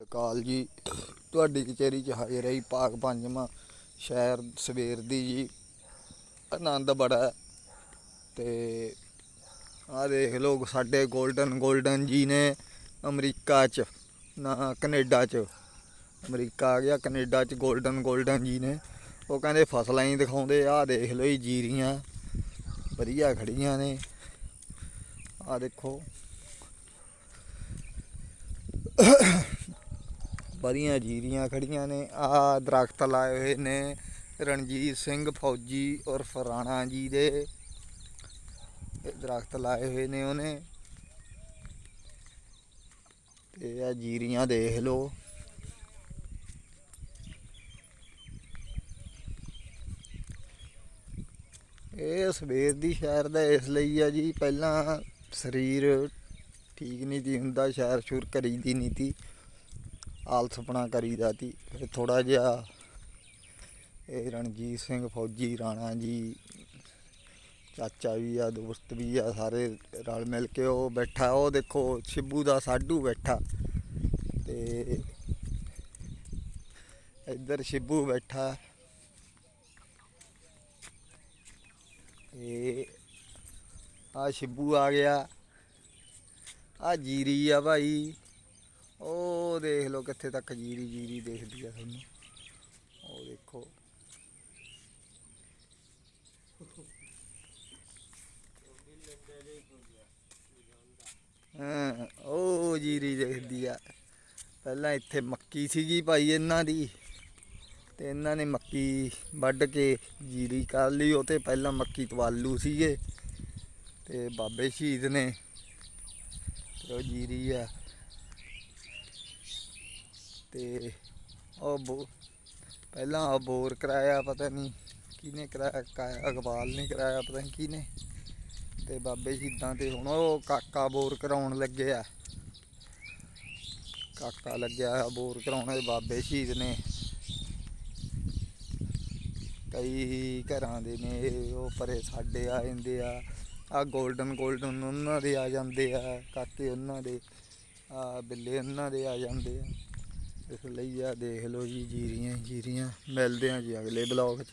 ਅਕਾਲ ਜੀ। ਤੁਹਾਡੀ ਕਚਹਿਰੀ 'ਚ ਹਾਜ਼ਰ ਹੈ ਪਾਕ ਪੰਜਵਾਂ ਸ਼ਹਿਰ ਸਵੇਰ ਦੀ ਜੀ। ਆਨੰਦ ਬੜਾ ਤੇ ਆ ਦੇਖ ਲੋ ਸਾਡੇ 골ਡਨ 골ਡਨ ਜੀ ਨੇ ਅਮਰੀਕਾ 'ਚ, ਨਾ ਕੈਨੇਡਾ 'ਚ, ਅਮਰੀਕਾ ਆ ਗਿਆ, ਕੈਨੇਡਾ 'ਚ 골ਡਨ 골ਡਨ ਜੀ ਨੇ। ਉਹ ਕਹਿੰਦੇ ਫਸਲਾਂ ਹੀ ਦਿਖਾਉਂਦੇ ਆ ਦੇਖ ਲੋ ਜੀਰੀਆਂ, ਵਧੀਆ ਖੜੀਆਂ ਨੇ। ਆ ਦੇਖੋ। ਵਧੀਆ ਜੀਰੀਆਂ ਖੜੀਆਂ ਨੇ। ਆ ਦਰਖਤ ਲਾਏ ਹੋਏ ਨੇ ਰਣਜੀਤ ਸਿੰਘ ਫੌਜੀ ਔਰ ਫਰਾਣਾ ਜੀ ਦੇ। ਇਹ ਦਰਖਤ ਲਾਏ ਹੋਏ ਨੇ ਉਹਨੇ। ਤੇ ਆ ਜੀਰੀਆਂ ਦੇਖ ਲਓ। ਇਹ ਸਵੇਰ ਦੀ ਸ਼ਹਿਰ ਦਾ ਇਸ ਲਈ ਆ ਜੀ। ਪਹਿਲਾਂ ਸਰੀਰ ਠੀਕ ਨਹੀਂ ਦੀ ਹੁੰਦਾ ਸ਼ਹਿਰ ਸ਼ੁਰ ਕਰੀਦੀ ਨਹੀਂ ਤੀ ਆਲਸਪਣਾ ਕਰੀਦਾ ਤੀ ਫਿਰ ਥੋੜਾ ਜਿਹਾ ਇਹ ਰਣਜੀਤ ਸਿੰਘ ਫੌਜੀ, ਰਾਣਾ ਜੀ, ਚਾਚਾ ਵੀ ਆ, ਦੋਸਤ ਵੀ ਆ, ਸਾਰੇ ਰਲ ਮਿਲ ਕੇ ਉਹ ਬੈਠਾ, ਉਹ ਦੇਖੋ ਸ਼ਿਬੂ ਦਾ ਸਾਡੂ ਬੈਠਾ ਤੇ ਇੱਧਰ ਸ਼ਿਬੂ ਬੈਠਾ ਤੇ ਆ ਸ਼ਿੱਬੂ ਆ ਗਿਆ, ਆ ਜੀਰੀ ਆ ਭਾਈ, ਉਹ ਦੇਖ ਲਓ ਕਿੱਥੇ ਤੱਕ ਜੀਰੀ ਜੀਰੀ ਦੇਖਦੀ ਆ ਤੁਹਾਨੂੰ। ਉਹ ਦੇਖੋ। ਹਾਂ, ਉਹ ਜੀਰੀ ਦੇਖਦੀ ਆ। ਪਹਿਲਾਂ ਇੱਥੇ ਮੱਕੀ ਸੀਗੀ ਭਾਈ ਇਹਨਾਂ ਦੀ। ਤੇ ਇਹਨਾਂ ਨੇ ਮੱਕੀ ਵੱਢ ਕੇ ਜੀਰੀ ਕਰ ਲਈ, ਉਹ ਤੇ ਪਹਿਲਾਂ ਮੱਕੀ ਤੋਂ ਆਲੂ ਸੀਗੇ। ਤੇ ਬਾਬੇ ਸ਼ਹੀਦ ਨੇ। ਉਹ ਜੀਰੀ ਆ। ਤੇ ਉਹ ਬੋ ਪਹਿਲਾਂ ਉਹ ਬੋਰ ਕਰਾਇਆ, ਪਤਾ ਨਹੀਂ ਕਿਹਨੇ ਕਰਾਇਆ ਕਾ- ਅਕਬਾਲ ਨੇ ਕਰਾਇਆ, ਪਤਾ ਨਹੀਂ ਕਿਹਨੇ। ਤੇ ਬਾਬੇ ਸ਼ਹੀਦਾਂ ਤੇ ਹੁਣ ਉਹ ਕਾਕਾ ਬੋਰ ਕਰਾਉਣ ਲੱਗਿਆ ਕਾਕਾ ਲੱਗਿਆ ਬੋਰ ਕਰਾਉਣ ਦੇ ਬਾਬੇ ਸ਼ਹੀਦ ਨੇ। ਕਈ ਘਰਾਂ ਦੇ ਨੇ, ਉਹ ਪਰੇ ਸਾਡੇ ਆ ਜਾਂਦੇ ਆ। ਆ 골ਡਨ 골ਡਨ ਉਹਨਾਂ ਦੇ ਆ ਜਾਂਦੇ ਆ, ਕਾਕੇ ਉਹਨਾਂ ਦੇ ਆ ਬਿੱਲੇ ਉਹਨਾਂ ਦੇ ਆ ਜਾਂਦੇ ਆ। ਇਸ ਲਈ ਆ ਦੇਖ ਲਓ ਜੀ ਜੀਰੀਆਂ ਜੀਰੀਆਂ ਮਿਲਦੇ ਆ ਜੀ ਅਗਲੇ ਬਲੌਗ 'ਚ।